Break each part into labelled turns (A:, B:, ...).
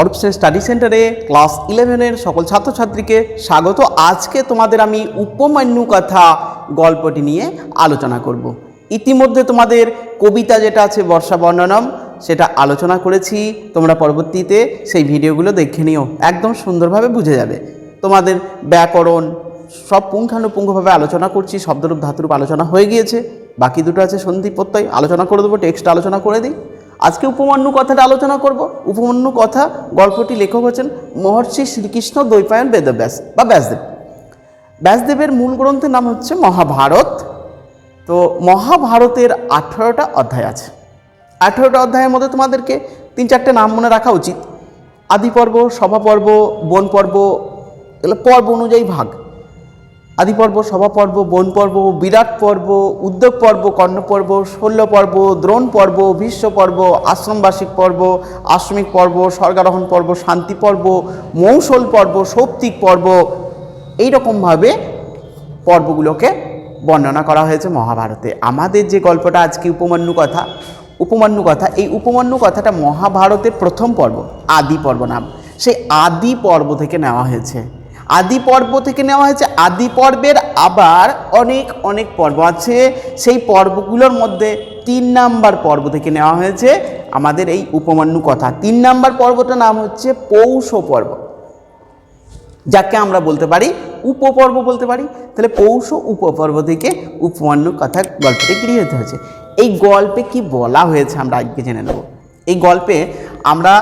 A: অরূপসেন study সেন্টারে class ইলেভেনের সকল ছাত্রছাত্রীকে স্বাগত। আজকে তোমাদের আমি উপমান্যু কথা গল্পটি নিয়ে আলোচনা করব। ইতিমধ্যে তোমাদের কবিতা যেটা আছে বর্ষা বর্ণনম, সেটা আলোচনা করেছি। তোমরা পরবর্তীতে সেই ভিডিওগুলো দেখে নিও। একদম সুন্দরভাবে বুঝে যাবে। তোমাদের ব্যাকরণ সব পুঙ্খানুপুঙ্খভাবে আলোচনা করছি, শব্দরূপ, ধাতুরূপ আলোচনা হয়ে গিয়েছে। বাকি দুটো আছে সন্ধি প্রত্যয় আলোচনা করে দেবো, টেক্সট আলোচনা করে দিই। আজকে উপমান্যু কথাটা আলোচনা করব। উপমান্যু কথা গল্পটি লেখক হচ্ছেন মহর্ষি শ্রীকৃষ্ণ দ্বৈপায়ন বেদব্যাস বা ব্যাসদেব। ব্যাসদেবের মূল গ্রন্থের নাম হচ্ছে মহাভারত। তো মহাভারতের আঠারোটা অধ্যায় আছে। আঠারোটা অধ্যায়ের মধ্যে তোমাদেরকে তিন চারটে নাম মনে রাখা উচিত। আদি পর্ব, সভা পর্ব, বন পর্ব, এগুলো পর্ব অনুযায়ী ভাগ। আদি পর্ব সভা পর্ব বন পর্ব বিরাট পর্ব উদ্যোগ পর্ব কর্ণ পর্ব শল্য পর্ব দ্রোণ পর্ব ভীষ্ম পর্ব আশ্রমবাসিক পর্ব আশ্রমিক পর্ব স্বর্গারোহণ পর্ব শান্তি পর্ব মৌসল পর্ব সৌপ্তিক পর্ব এই রকমভাবে পর্বগুলোকে বর্ণনা করা হয়েছে মহাভারতে। আমাদের যে গল্পটা আজকে উপমান্যু কথা উপমান্যু কথা, এই উপমান্যু কথাটা মহাভারতের প্রথম পর্ব আদি পর্ব নাম। সেই আদি পর্ব থেকে নেওয়া হয়েছে। আদি পর্ব থেকে নেওয়া হয়েছে। আদি পর্বের আবার অনেক অনেক পর্ব আছে। সেই পর্বগুলোর মধ্যে তিন নাম্বার পর্ব থেকে নেওয়া হয়েছে আমাদের এই উপমান্যু কথা। তিন নাম্বার পর্বটার নাম হচ্ছে পৌষ পর্ব। যাকে আমরা বলতে পারি উপপর্ব বলতে পারি। তাহলে পৌষ উপপর্ব থেকে উপমান্য কথা গল্পটি গৃহীত হয়েছে। এই গল্পে কি বলা হয়েছে আমরা আজকে জেনে নেব। এই গল্পে আমরা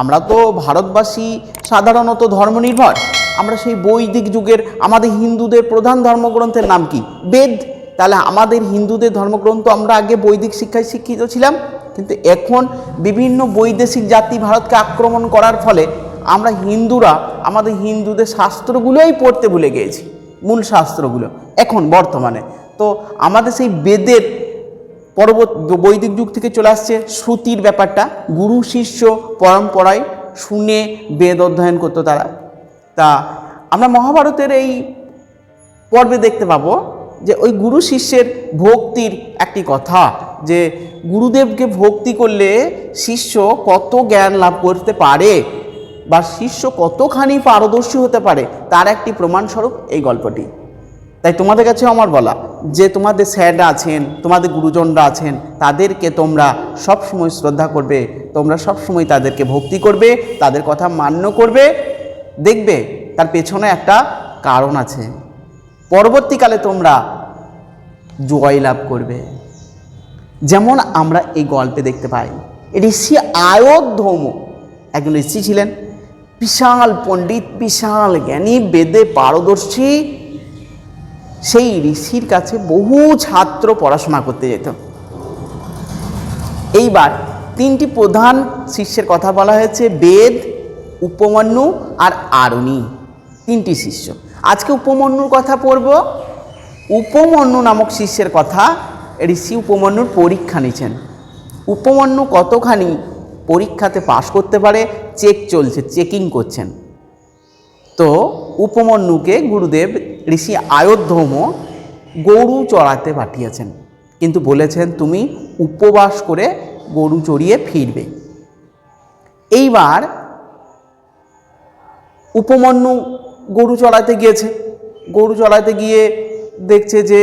A: আমরা তো ভারতবাসী সাধারণত ধর্মনির্ভর। আমরা সেই বৈদিক যুগের আমাদের হিন্দুদের প্রধান ধর্মগ্রন্থের নাম কি? বেদ। তাহলে আমাদের হিন্দুদের ধর্মগ্রন্থ আমরা আগে বৈদিক শিক্ষায় শিক্ষিত ছিলাম, কিন্তু এখন বিভিন্ন বৈদেশিক জাতি ভারতকে আক্রমণ করার ফলে আমরা হিন্দুরা আমাদের হিন্দুদের শাস্ত্রগুলোই পড়তে ভুলে গিয়েছি, মূল শাস্ত্রগুলো, এখন বর্তমানে। তো আমাদের সেই বেদের পরবর্তী বৈদিক যুগ থেকে চলে আসছে শ্রুতির ব্যাপারটা। গুরু, শিষ্য, পরম্পরায় শুনে বেদ অধ্যয়ন করতো তারা। তা আমরা মহাভারতের এই পর্বে দেখতে পাবো যে ওই গুরু, শিষ্যের ভক্তির একটি কথা, যে গুরুদেবকে ভক্তি করলে শিষ্য কত জ্ঞান লাভ করতে পারে বা শিষ্য কতখানি পারদর্শী হতে পারে, তার একটি প্রমাণস্বরূপ এই গল্পটি। তাই তোমাদের কাছে আমার বলা, যে তোমাদের স্যাররা আছেন, তোমাদের গুরুজনরা আছেন, তাদেরকে তোমরা সব সময় শ্রদ্ধা করবে, তোমরা সব সময় তাদেরকে ভক্তি করবে, তাদের কথা মান্য করবে। দেখবে, তার পেছনে একটা কারণ আছে। পরবর্তীকালে তোমরা জয় লাভ করবে। যেমন আমরা এই গল্পে দেখতে পাই ঋষি আয়োধ্যৌম একজন ঋষি ছিলেন। বিশাল পণ্ডিত, বিশাল জ্ঞানী, বেদে পারদর্শী সেই ঋষির কাছে বহু ছাত্র পড়াশোনা করতে যেত। এইবার তিনটি প্রধান শিষ্যের কথা বলা হয়েছে, বেদ, উপমন্যু আর আরণি, তিনটি শিষ্য। আজকে উপমন্যুর কথা পড়ব। উপমন্যু নামক শিষ্যের কথা ঋষি উপমন্যুর পরীক্ষা নিচ্ছেন। উপমন্যু কতখানি পরীক্ষাতে পাশ করতে পারে, চেক চলছে, চেকিং করছেন। তো উপমন্যুকে গুরুদেব ঋষি আয়োধ্যম গরু চড়াতে পাঠিয়েছেন। কিন্তু বলেছেন, তুমি উপবাস করে গরু চড়িয়ে ফিরবে। এইবার উপমন্যু গরু চড়াতে গিয়েছে। গরু চড়াতে গিয়ে দেখছে যে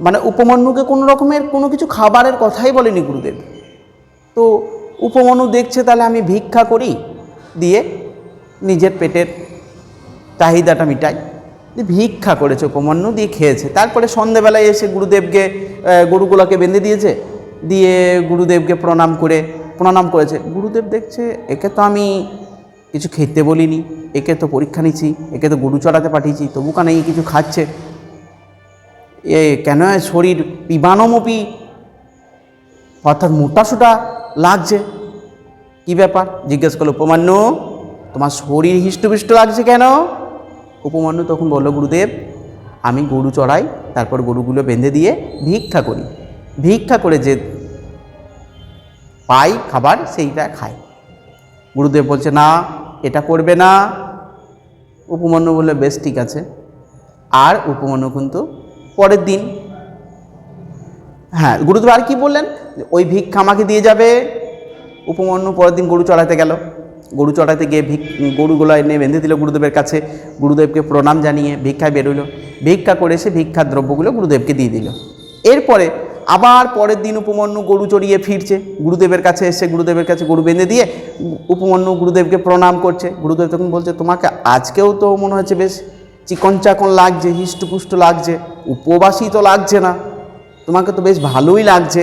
A: মানে উপমন্যুকে কোনো রকমের কোনো কিছু খাবারের কথাই বলেনি গুরুদেব। তো উপমন্যু দেখছে, তাহলে আমি ভিক্ষা করি দিয়ে নিজের পেটের চাহিদাটা মিটাই। ভিক্ষা করেছে, উপমন্যু দিয়ে খেয়েছে। তারপরে সন্ধেবেলায় এসে গুরুদেবকে গরুগুলোকে বেঁধে দিয়েছে। দিয়ে গুরুদেবকে প্রণাম করে, প্রণাম করেছে। গুরুদেব দেখছে, একে তো আমি কিছু খেতে বলিনি, একে তো পরীক্ষা নিচ্ছি, একে তো গরু চড়াতে পাঠিয়েছি, তবু কেন কিছু খাচ্ছে? এ, কেন শরীর পিবানমপি? অর্থাৎ মোটাসোটা লাগছে। কি ব্যাপার? জিজ্ঞেস করল, উপমান্য, তোমার শরীর হিষ্টপিষ্ট লাগছে কেন? উপমান্য তখন বলল, গুরুদেব, আমি গরু চড়াই, তারপর গরুগুলো বেঁধে দিয়ে ভিক্ষা করি। ভিক্ষা করে যে পাই খাবার, সেইটা খাই গুরুদেব বলছে, না, এটা করবে না। উপমান্য বললে, বেশ, ঠিক আছে। আর উপমান্য কিন্তু পরের দিন। হ্যাঁ গুরুদেব আর কি বললেন? ওই ভিক্ষা আমাকে দিয়ে যাবে। উপমন্যু পরের দিন গরু চড়াতে গেল। গরু চড়াতে গিয়ে ভিক, গরুগুলো এনে বেঁধে দিল গুরুদেবের কাছে। গুরুদেবকে প্রণাম জানিয়ে ভিক্ষায় বেরোলো ভিক্ষা করে এসে ভিক্ষার দ্রব্যগুলো গুরুদেবকে দিয়ে দিল। এরপরে আবার পরের দিন উপমন্যু গরু চড়িয়ে ফিরছে। গুরুদেবের কাছে এসে গুরুদেবের কাছে গরু বেঁধে দিয়ে উপমন্যু গুরুদেবকে প্রণাম করছে। গুরুদেব তখন বলছে, তোমাকে আজকেও তো মনে হচ্ছে বেশ চিকন চাকন লাগছে, হিষ্টপুষ্ট লাগছে উপবাসী তো লাগছে না। তোমাকে তো বেশ ভালোই লাগছে।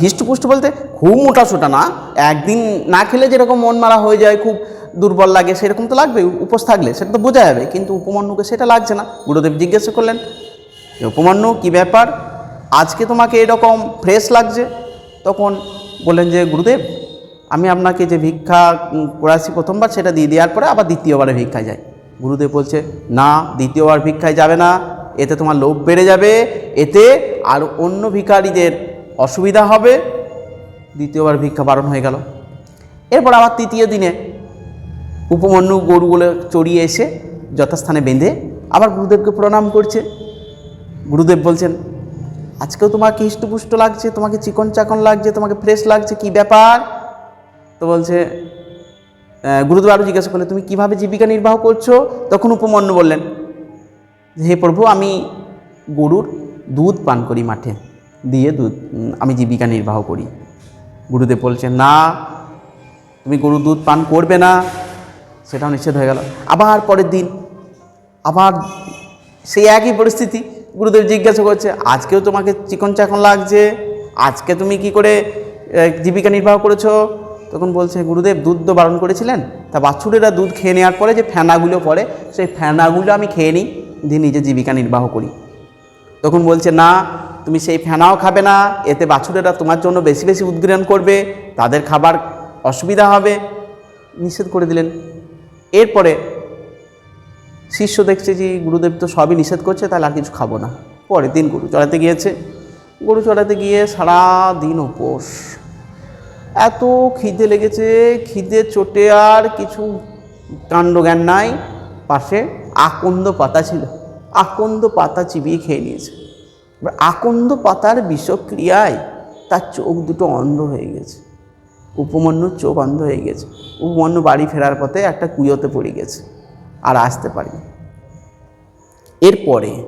A: হিষ্টপুষ্ট বলতে খুব মোটা সোটা না। একদিন না খেলে যেরকম মন মারা হয়ে যায়, খুব দুর্বল লাগে, সেরকম তো লাগবে উপোস থাকলে, সেটা তো বোঝা যাবে, কিন্তু উপমান্যুকে সেটা লাগছে না। গুরুদেব জিজ্ঞাসা করলেন উপমান্যু, কী ব্যাপার? আজকে তোমাকে এরকম ফ্রেশ লাগছে? তখন বললেন যে, গুরুদেব, আমি আপনাকে যে ভিক্ষা করাছি প্রথমবার, সেটা দিয়ে দেওয়ার পরে আবার দ্বিতীয়বারে ভিক্ষায় যাই। গুরুদেব বলছে, না, দ্বিতীয়বার ভিক্ষায় যাবে না, এতে তোমার লোভ বেড়ে যাবে, এতে আর অন্য ভিখারিদের অসুবিধা হবে। দ্বিতীয়বার ভিক্ষা বারণ হয়ে গেল। এরপর আবার তৃতীয় দিনে উপমন্যু গরুগুলো চড়িয়ে এসে যথাস্থানে বেঁধে আবার গুরুদেবকে প্রণাম করছে। গুরুদেব বলছেন, আজকেও তোমাকে হিষ্টপুষ্ট লাগছে, তোমাকে চিকন চাকন লাগছে, তোমাকে ফ্রেশ লাগছে, কি ব্যাপার? তো বলছে গুরুদেব আরও জিজ্ঞাসা করলে তুমি কীভাবে জীবিকা নির্বাহ করছ? তখন উপমন্যু বললেন, হে প্রভু, আমি গরুর দুধ পান করি মাঠে। দিয়ে দুধ আমি জীবিকা নির্বাহ করি। গুরুদেব বলছেন, না, তুমি গরুর দুধ পান করবে না। সেটাও নিষেধ হয়ে গেল। আবার পরের দিন, আবার সেই একই পরিস্থিতি গুরুদেব জিজ্ঞাসা করছে, আজকেও তোমাকে চিকন চাকন লাগছে? আজকে তুমি কি করে জীবিকা নির্বাহ করেছ? তখন বলছে, গুরুদেব, দুধ তো বারণ করেছিলেন। তা বাছুরেরা দুধ খেয়ে নেওয়ার পরে যে ফেনাগুলো পড়ে, সেই ফেনাগুলো আমি খেয়ে নিই, দিয়ে নিজে জীবিকা নির্বাহ করি। তখন বলছে, না তুমি সেই ফেনাও খাবে না, এতে বাছুরেরা তোমার জন্য বেশি বেশি উদ্গ্রহণ করবে, তাদের খাবার অসুবিধা হবে। নিষেধ করে দিলেন। এরপরে শিষ্য দেখছে যে গুরুদেব তো সবই নিষেধ করছে, তাহলে আর কিছু খাব না। পরের দিন গরু চড়াতে গিয়েছে। গরু চড়াতে গিয়ে সারা দিন উপোস। এত খিদে লেগেছে, খিদে চোটে আর কিছু কাণ্ডজ্ঞান নাই। পাশে আকন্দ পাতা ছিল। আকন্দ পাতা চিবিয়ে খেয়ে নিয়েছে। আকন্দ পাতার বিষক্রিয়ায় তার চোখ দুটো অন্ধ হয়ে গেছে। উপমন্যুর চোখ অন্ধ হয়ে গেছে। উপমন্যু বাড়ি ফেরার পথে একটা কুয়োতে পড়ে গেছে আর আসতে পারিনি। এরপরে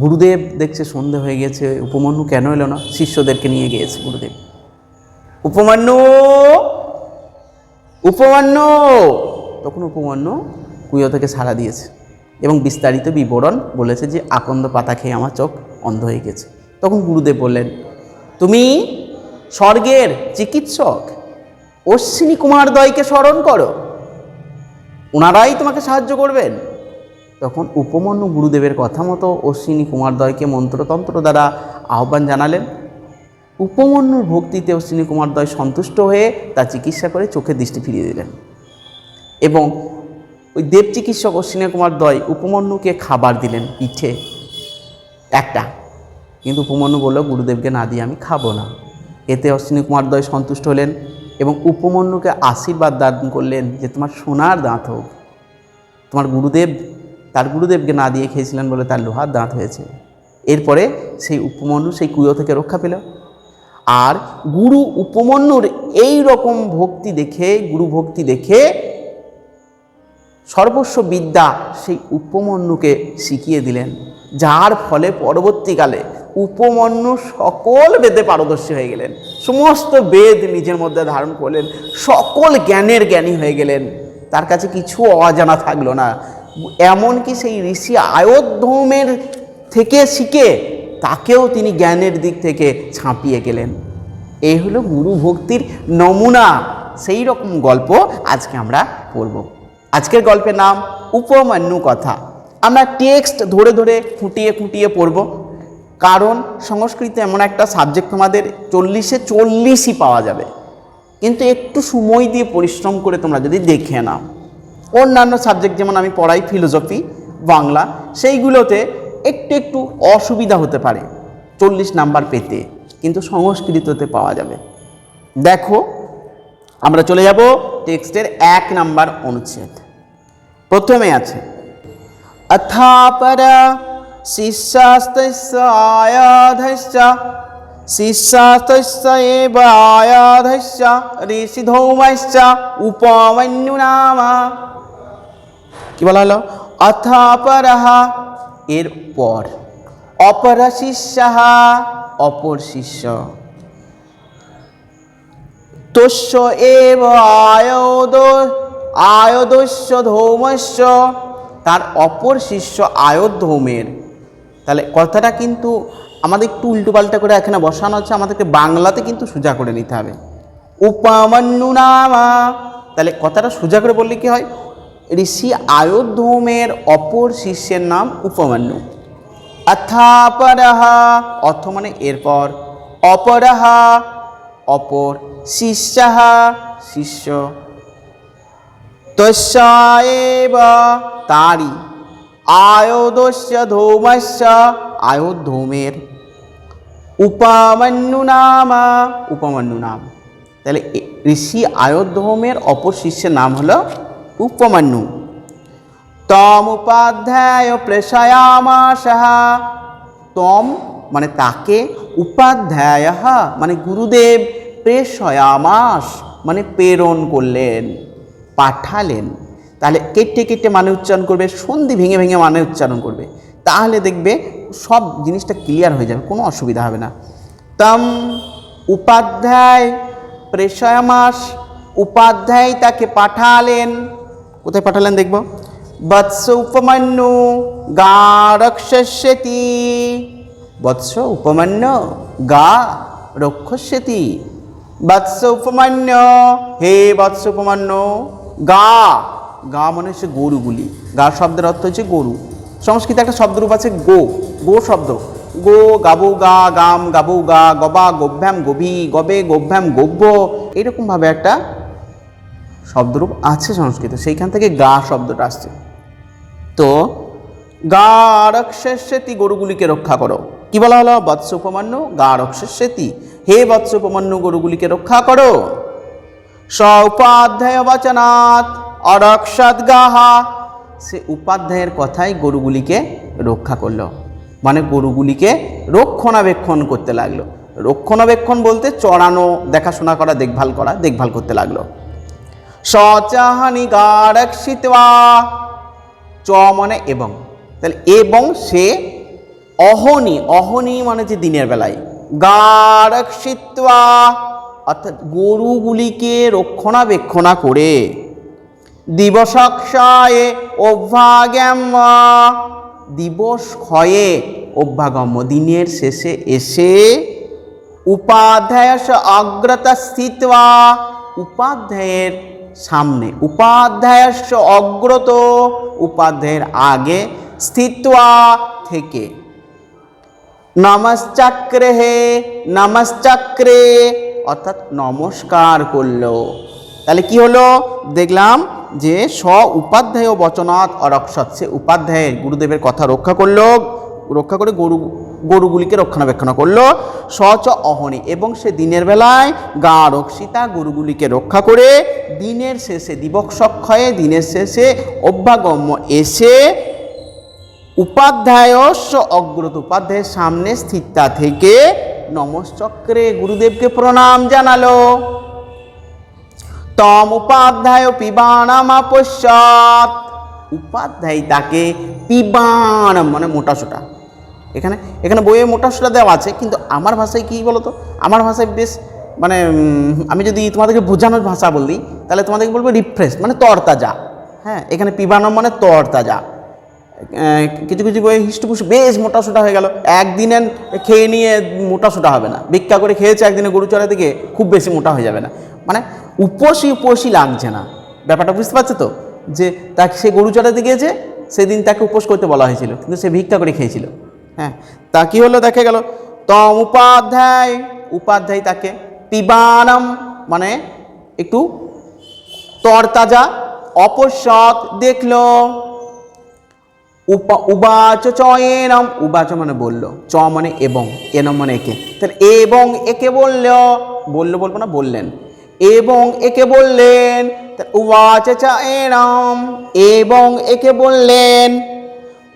A: গুরুদেব দেখছে সন্ধে হয়ে গেছে, উপমন্যু কেন এলো না? শিষ্যদেরকে নিয়ে গিয়েছে গুরুদেব। উপমান্যু! উপমান্য! তখন উপমান্য কুয়ো থেকে সাড়া দিয়েছে। এবং বিস্তারিত বিবরণ বলেছে যে আকন্দ পাতা খেয়ে আমার চোখ অন্ধ হয়ে গেছে। তখন গুরুদেব বললেন, তুমি স্বর্গের চিকিৎসক অশ্বিনী কুমার দয়কে স্মরণ করো। ওনারাই তোমাকে সাহায্য করবেন। তখন উপমন্যু গুরুদেবের কথা মতো অশ্বিনী কুমার কুমারদ্বয়কে মন্ত্রতন্ত্র দ্বারা আহ্বান জানালেন। উপমন্যুর ভক্তিতে অশ্বিনী কুমারদ্বয় সন্তুষ্ট হয়ে তা চিকিৎসা করে চোখের দৃষ্টি ফিরিয়ে দিলেন এবং ওই দেব চিকিৎসক অশ্বিনী কুমার কুমারদ্বয় উপমন্যুকে খাবার দিলেন পিঠে। একটা। কিন্তু উপমন্যু বলল, গুরুদেবকে না দিয়ে আমি খাব না। এতে অশ্বিনী কুমার কুমারদ্বয় সন্তুষ্ট হলেন এবং উপমন্যুকে আশীর্বাদ দান করলেন যে, তোমার সোনার দাঁত হোক। তোমার গুরুদেব, তার গুরুদেবকে না দিয়ে খেয়েছিলেন বলে তার লোহার দাঁত হয়েছে। এরপরে সেই উপমন্যু সেই কুয়ো থেকে রক্ষা পেল। আর গুরু উপমন্যুর এই রকম ভক্তি দেখে, গুরু ভক্তি দেখে সর্বস্ব বিদ্যা সেই উপমন্যুকে শিখিয়ে দিলেন, যার ফলে পরবর্তীকালে উপমন্যু সকল বেদে পারদর্শী হয়ে গেলেন, সমস্ত বেদ নিজের মধ্যে ধারণ করলেন, সকল জ্ঞানের জ্ঞানী হয়ে গেলেন। তার কাছে কিছু অজানা থাকল না। এমনকি সেই ঋষি আয়োধ্যমের থেকে শিখে তাকেও তিনি জ্ঞানের দিক থেকে ছাপিয়ে গেলেন। এই হলো গুরু ভক্তির নমুনা। সেই রকম গল্প আজকে আমরা পড়ব। আজকের গল্পের নাম উপমান্যু কথা। আমরা টেক্সট ধরে ধরে খুঁটিয়ে খুঁটিয়ে পড়ব। কারণ সংস্কৃত এমন একটা সাবজেক্ট তোমাদের চল্লিশে চল্লিশই পাওয়া যাবে। কিন্তু একটু সময় দিয়ে পরিশ্রম করে তোমরা যদি দেখে নাও। অন্যান্য সাবজেক্ট যেমন আমি পড়াই ফিলোসফি বাংলা, সেইগুলোতে একটু একটু অসুবিধা হতে পারে। চল্লিশ নাম্বার পেতে, কিন্তু সংস্কৃততে পাওয়া যাবে। দেখো, আমরা চলে যাব টেক্সটের এক নাম্বার অনুচ্ছেদ। প্রথমে আছে, অথাপর শিষ্যাস্তস্য আয়াধশ্চ শিষ্যাস্তস্য এব আয়াধস্য ঋষিধৌমশ্চ, উপমন্যুনামা। কি বলা হলো? অথাপরহ এর পর অপর শিষ্য অপর শিষ্য। তস্য এব আয়োদ আয়োদস্য ধৌমস্য, তার অপর শিষ্য আয়োধৌমের তাহলে কথাটা কিন্তু আমাদের একটু উল্টো পাল্টা করে এখানে বসানো হচ্ছে, আমাদেরকে বাংলাতে কিন্তু সোজা করে নিতে হবে। উপামান্যু নামা। তাহলে কথাটা সোজা করে বললে কি হয়? ঋষি আয়োধৌমের অপর শিষ্যের নাম উপমান্যু। অথাপরহা অর্থ মানে এরপর। অপরাহা, অপর শিষ্যাহা, শিষ্য। তস্যাএব তারি আয়োদস্য ধৌমস্য আয়োধৌমের উপামন্যু নামা উপমন্যু নাম তাহলে ঋষি আয়োধৌমের অপর শিষ্যের নাম হলো উপমন্যু। তম উপাধ্যায় প্রেষয়ামাস তম মানে তাকে উপাধ্যায় মানে গুরুদেব প্রেষয়ামাস মানে প্রেরণ করলেন। পাঠালেন, তাহলে কেটে কেটে মানে উচ্চারণ করবে, সন্ধি ভেঙে ভেঙে মানে উচ্চারণ করবে। তাহলে দেখবে সব জিনিসটা ক্লিয়ার হয়ে যাবে, কোনো অসুবিধা হবে না। তম উপাধ্যায় প্রেষয়ামাস, উপাধ্যায় তাকে পাঠালেন। কোথায় পাঠালেন দেখব? বৎস উপমান্যু গা রক্ষস্যতি। বৎস উপমান্য গা রক্ষস্যতি। বৎস উপমান্য, হে বৎস উপমান্য গা। গা মানে হচ্ছে গরুগুলি। গা শব্দের অর্থ হচ্ছে গরু। সংস্কৃতে একটা শব্দরূপ আছে গো। গো শব্দ। গো গাবু গা, গাম গাবু গা, গবা গোভ্যাম গভী গবে গোভ্যাম গব্য। এরকমভাবে একটা শব্দরূপ আছে সংস্কৃত। সেইখান থেকে গা শব্দটা আসছে। তো গা রক্ষেতি গরুগুলিকে রক্ষা করো। কি বলা হলো? বৎস উপমান্য গা রক্ষেতি হে বৎস উপমান্য গরুগুলিকে রক্ষা করো। স উপাধ্যায় বচনাৎ অরক্ষত গাহা। সে উপাধ্যায়ের কথাই গরুগুলিকে রক্ষা করল। মানে গরুগুলিকে রক্ষণাবেক্ষণ করতে লাগল। রক্ষণাবেক্ষণ বলতে চড়ানো, দেখাশোনা করা, দেখভাল করা, দেখভাল করতে লাগল। সচাহানি গারক্ষিত্বা। চ মানে এবং। তাহলে এবং সে অহনি অহনি মানে যে দিনের বেলায়। গারক্ষিত্বা। অর্থাৎ গরুগুলিকে রক্ষণাবেক্ষণা করে। দিবসক্ষয়ে অভ্যাগম্য। দিবস ক্ষয়ে অভ্যাগম্য। দিনের শেষে এসে উপাধ্যায় অগ্রতা স্থিত্বা। উপাধ্যায়ের সামনে। উপাধ্যায়স্য অগ্রত। উপাধ্যায়ের আগে স্থিত্বা থেকে। নমশ্চক্রে হে নমশ্চক্রে অর্থাৎ নমস্কার করল। তাহলে কি হলো? দেখলাম যে স্ব উপাধ্যায় বচনাৎ অরক্ষত সে উপাধ্যায়ের গুরুদেবের কথা রক্ষা করল, রক্ষা করে গরু, গরুগুলিকে রক্ষণাবেক্ষণ করল। সচ অহনি এবং সে দিনের বেলায় গা রক্ষিতা গরুগুলিকে রক্ষা করে দিনের শেষে দিবসক্ষয়ে দিনের শেষে অভ্যাগম্য এসে উপাধ্যায়স্য অগ্রত উপাধ্যায়ের সামনে স্থিরতা থেকে নমশ্চক্রে গুরুদেবকে প্রণাম জানালো। তম উপাধ্যায় পিবাণামাপশ্চাৎ উপাধ্যায় তাকে পিবাণ মানে মোটা সোটা এখানে এখানে বইয়ে মোটা সোটা দেওয়া আছে, কিন্তু আমার ভাষায় কী বলো তো আমার ভাষায় বেশ মানে আমি যদি তোমাদেরকে বোঝানোর ভাষা বলি, তাহলে তোমাদেরকে বলব রিফ্রেশ মানে তরতাজা। হ্যাঁ এখানে পিবাণম মানে তরতাজা। কিছু কিছু বই হিষ্টপুষ্ট, বেশ মোটা সোটা হয়ে গেল। একদিনে খেয়ে নিয়ে মোটা সোটা হবে না। ভিক্ষা করে খেয়েছে একদিনে গরু চড়া থেকে, খুব বেশি মোটা হয়ে যাবে না। মানে উপসী উপসী লাগছে না। ব্যাপারটা বুঝতে পারছ তো? যে তাকে সে গরু চড়াতে গিয়েছে সেদিন তাকে উপোস করতে বলা হয়েছিল, কিন্তু সে ভিক্ষা করে খেয়েছিল। হ্যাঁ তা কি হলো দেখা গেল? তম উপাধ্যায় উপাধ্যায় তাকে পিবানম মানে একটু তরতাজা অপসৎ দেখল। উপা, উবাচ চ এনম, উবাচ মানে বলল, চ মানে এবং, এনম মানে একে। তাহলে এবং একে বলল, বলল বলব না, বললেন। এবং একে বললেন উবাচ চ এনম, এবং একে বললেন,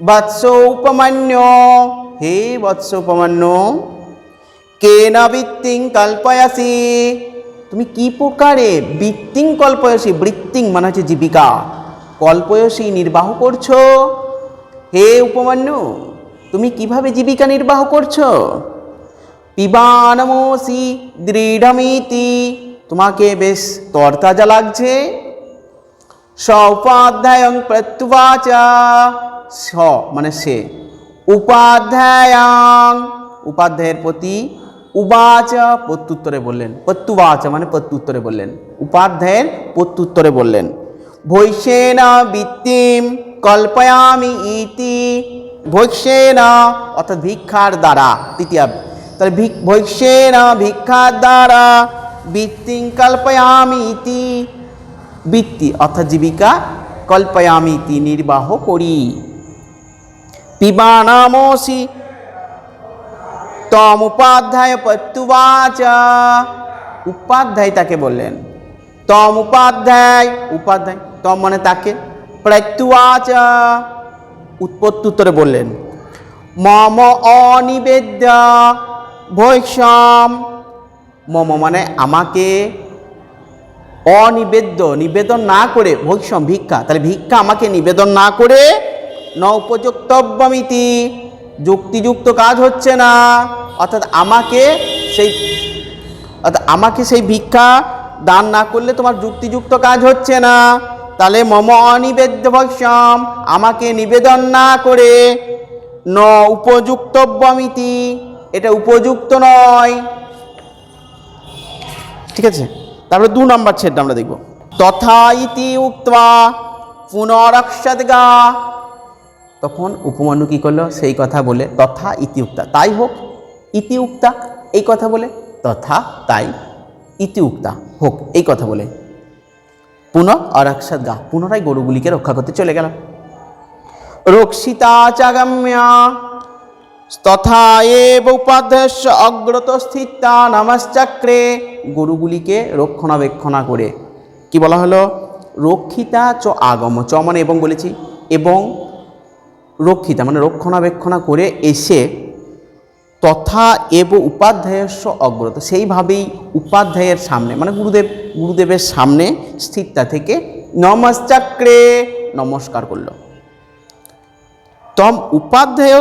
A: বৎস উপমান্য, হে বৎস উপমান্য, কেন বৃত্তিং কল্পয়াসি। তুমি কি প্রকারে বৃত্তিং কল্পয়সী, বৃত্তিং মানে হচ্ছে জীবিকা। কল্পয়সী নির্বাহ করছ হে উপমান্যু, তুমি কীভাবে জীবিকা নির্বাহ করছ? পিবানমসি দৃঢ়মিতি, তোমাকে বেশ তরতাজা লাগছে। সৌপাধ্যায়ং প্রত্যুবাচা, স মানে সে। উপাধ্যায়াং, উপাধ্যায়ের প্রতি উবাচ, প্রত্যুত্তরে বললেন। প্রত্যুবাচ মানে প্রত্যুত্তরে বললেন। উপাধ্যায়ের প্রত্যুত্তরে বললেন। ভৈষেন বৃত্তিম কল্পয়ামি ইতি ভৈষেন অর্থাৎ ভিক্ষার দ্বারা তৃতীয় তাহলে ভিক ভৈষেন ভিক্ষার দ্বারা বৃত্তিং কল্পয়ামি ইতি, বৃত্তি অর্থাৎ জীবিকা কল্পয়ামিতি নির্বাহ করি। পিবানামসি তম উপাধ্যায় প্রত্যুবাচ উপাধ্যায় তাকে বললেন। তম উপাধ্যায় উপাধ্যায়, তম মানে তাকে? প্রত্যুবাচ উৎপত্তুত্তরে বললেন, মম অনিবেদ্য ভৈষম। মম মানে আমাকে। অনিবেদ্য, নিবেদন না করে, ভৈষম ভিক্ষা। তাহলে ভিক্ষা আমাকে নিবেদন না করে ন উপযুক্তব্যমিতি। যুক্তিযুক্ত কাজ হচ্ছে না। অর্থাৎ আমাকে সেই, অর্থাৎ আমাকে সেই ভিক্ষা দান না করলে তোমার যুক্তিযুক্ত কাজ হচ্ছে না। তাহলে মম অনিবেদ্য আমাকে নিবেদন না করে ন উপযুক্তব্যমিতি। এটা উপযুক্ত নয়। ঠিক আছে? তারপরে দু নম্বর ছেদটা আমরা দেখব। তথা ইতি উক্তা পুনরক্ষদগা তখন উপমান্যু কী করল? সেই কথা বলে তথা ইতি উক্তা তাই হোক, ইতি উক্তা এই কথা বলে। তথা তাই ইতি উক্তা হোক, এই কথা বলে। পুনঃ অরক্ষদগা পুনরায় গরুগুলিকে রক্ষা করতে চলে গেল। রক্ষিতা চাগম্যা, তথা এব উপাধ্যক্ষ অগ্রত স্থিতা নমশ্চক্রে গরুগুলিকে রক্ষণাবেক্ষণা করে। কি বলা হলো? রক্ষিতা চ আগম, চ মানে এবং বলেছি। এবং রক্ষিতা মানে রক্ষণাবেক্ষণা করে এসে তথা এব উপাধ্যায়স্ব অগ্রত। সেইভাবেই উপাধ্যায়ের সামনে মানে গুরুদেব, গুরুদেবের সামনে স্থিরতা থেকে নমশ্চক্রে নমস্কার করল। তম উপাধ্যায়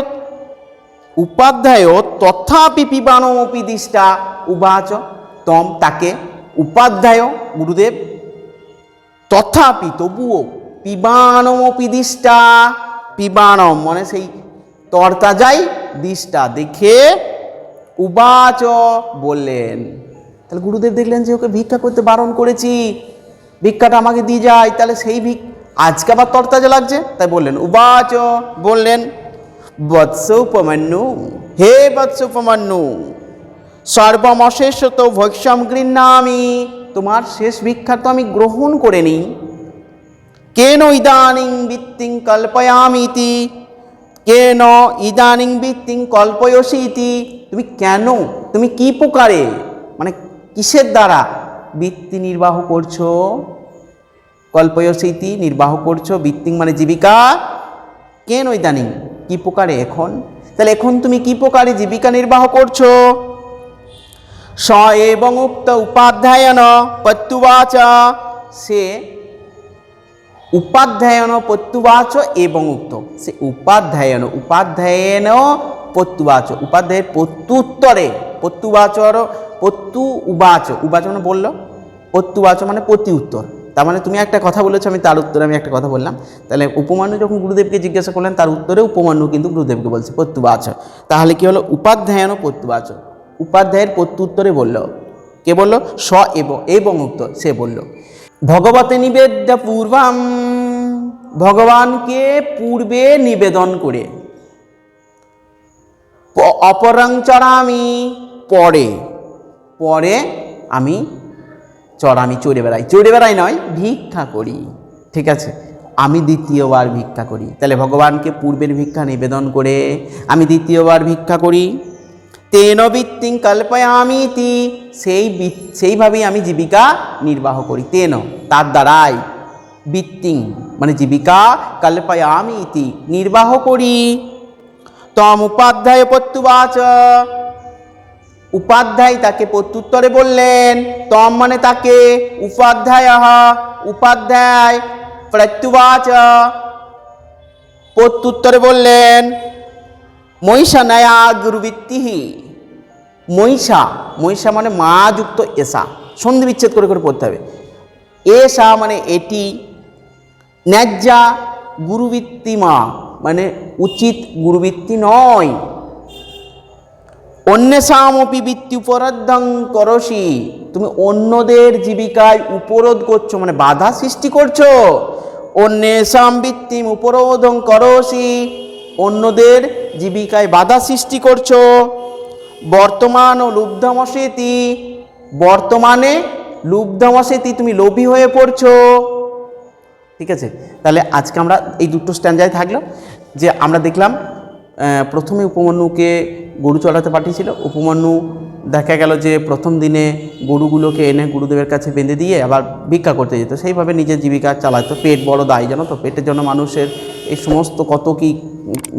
A: উপাধ্যায় তথাপি পিবাণমপি দিষ্টা উবাচ। তম তাকে উপাধ্যায়, গুরুদেব, তথাপি তবুও পিবাণমপি দিষ্টা পিবানম মানে সেই তরতাজাই দিষ্টা দেখে উবাচ বললেন, তাহলে গুরুদেব দেখলেন যে ওকে ভিক্ষা করতে বারণ করেছি। ভিক্ষাটা আমাকে দিয়ে যায়, তাহলে সেই ভিক আজকে আবার তরতাজা লাগছে? তাই বললেন, উবাচ বললেন বৎস উপমান্যু হে বৎস উপমান্যু তো ভৈক্ষম গৃহ্ণামি, তোমার শেষ ভিক্ষা তো আমি গ্রহণ করে নিই কেন ইদানিং বৃত্তিং কল্পয়ামিতি? কেন ইদানিং বৃত্তিং কল্পয়সি ইতি তুমি কেন? তুমি কি প্রকারে? মানে কিসের দ্বারা বৃত্তি নির্বাহ করছ? কল্পয়সীতি নির্বাহ করছ বৃত্তিং মানে জীবিকা? কেন ইদানিং? কি প্রকারে এখন? তাহলে এখন তুমি কি প্রকারে জীবিকা নির্বাহ করছ? স এবং উক্ত উপাধ্যায়ন প্রত্যুবাচ সে উপাধ্যায়ন প্রত্যুবাচ এবং উক্ত। সে উপাধ্যায়ন উপাধ্যায়ন প্রত্যুবাচ। উপাধ্যায়ের প্রত্যুত্তরে, প্রত্যুবাচর প্রত্যু উবাচ উবাচ মানে বলল? প্রত্যুবাচ মানে প্রতি উত্তর তার মানে তুমি একটা কথা বলেছ, আমি তার উত্তরে আমি একটা কথা বললাম। তাহলে উপমান্যু যখন গুরুদেবকে জিজ্ঞাসা করলেন, তার উত্তরে উপমান্যু কিন্তু গুরুদেবকে বলছে, প্রত্যুবাচ। তাহলে কি হলো? উপাধ্যায়ন প্রত্যুবাচ। উপাধ্যায়ের প্রত্যুত্তরে বলল। কে বলল? স এবং এবং উক্ত। সে বলল, ভগবতে নিবেদ্য পূর্বাম ভগবানকে পূর্বে নিবেদন করে। প- অপরং চড়ামি পরে পরে আমি চড়ামি, চড়ে বেড়াই। চড়ে বেড়াই নয়, ভিক্ষা করি। ঠিক আছে? আমি দ্বিতীয়বার ভিক্ষা করি। তাহলে ভগবানকে পূর্বের ভিক্ষা নিবেদন করে আমি দ্বিতীয়বার ভিক্ষা করি। তেন বৃত্তিং ইতি সেই সেইভাবেই আমি জীবিকা নির্বাহ করি। তেন, তার দ্বারাই। বৃত্তিং মানে জীবিকা কল্পয়ামি ইতি, নির্বাহ করি। তম উপাধ্যায় প্রত্যুবাচ। উপাধ্যায় তাকে প্রত্যুত্তরে বললেন, তম মানে তাকে উপাধ্যায় উপাধ্যায় প্রত্যুবাচ। প্রত্যুত্তরে বললেন, মহিষা নয়া গুরুবৃত্তিহি। মহিষা মহিষা মানে মা যুক্ত এসা। সন্ধি বিচ্ছেদ করে করে পড়তে হবে। এসা মানে এটি ন্যায্যা গুরুবৃত্তি মা মানে উচিত গুরুবৃত্তি নয়। অন্যেষামপি বৃত্তি উপরোধং করসি। তুমি অন্যদের জীবিকায় উপরোধ করছ মানে বাধা সৃষ্টি করছ। অন্যেষাম বৃত্তিম উপরোধং করসি। অন্যদের জীবিকায় বাধা সৃষ্টি করছ। বর্তমান ও লুব্ধমসেতি। বর্তমানে লুব্ধমসেতি তুমি লোভী হয়ে পড়ছো। ঠিক আছে? তাহলে আজকে আমরা এই দুটো স্ট্যান্ডায় থাকল, যে আমরা দেখলাম প্রথমে উপমন্যুকে গরু চড়াতে পাঠিয়েছিল। উপমন্যু দেখা গেল যে প্রথম দিনে গরুগুলোকে এনে গুরুদেবের কাছে বেঁধে দিয়ে আবার ভিক্ষা করতে যেত। সেইভাবে নিজের জীবিকা চালাতো পেট বড় দায়, জানো তো? পেটের জন্য মানুষের এই সমস্ত কত কি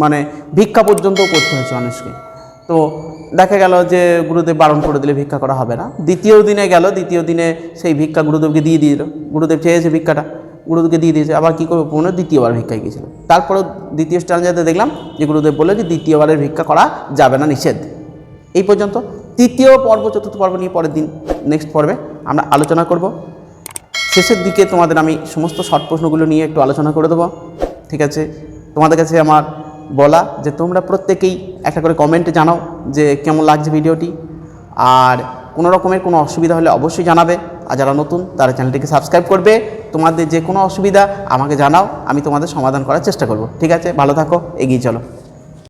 A: মানে ভিক্ষা পর্যন্ত করতে হয়েছে মানুষকে। তো দেখা গেল যে গুরুদেব বারণ করে দিলে ভিক্ষা করা হবে না। দ্বিতীয় দিনে গেল, দ্বিতীয় দিনে সেই ভিক্ষা গুরুদেবকে দিয়ে দিল। গুরুদেব চেয়েছে ভিক্ষাটা। গুরুদেবকে দিয়ে দিয়েছে। আবার কী করবে? পুনः দ্বিতীয়বার ভিক্ষায় গিয়েছিল। তারপরে দ্বিতীয় স্ট্যান্ডার্ডে দেখলাম যে গুরুদেব বলল যে দ্বিতীয়বারের ভিক্ষা করা যাবে না, নিষেধ। এই পর্যন্ত। তৃতীয় পর্ব, চতুর্থ পর্ব নিয়ে পরের দিন নেক্সট পর্বে আমরা আলোচনা করব। শেষের দিকে তোমাদের আমি সমস্ত শর্ট প্রশ্নগুলো নিয়ে একটু আলোচনা করে দেবো। ঠিক আছে? তোমাদের কাছে আমার বলা যে তোমরা প্রত্যেকেই একটা করে কমেন্টে জানাও যে কেমন লাগছে ভিডিওটি আর কোনো রকমের কোনো অসুবিধা হলে অবশ্যই জানাবে। আর যারা নতুন, তারা চ্যানেলটিকে সাবস্ক্রাইব করবে। তোমাদের যে কোনো অসুবিধা আমাকে জানাও, আমি তোমাদের সমাধান করার চেষ্টা করব। ঠিক আছে? ভালো থাকো, এগিয়ে চলো।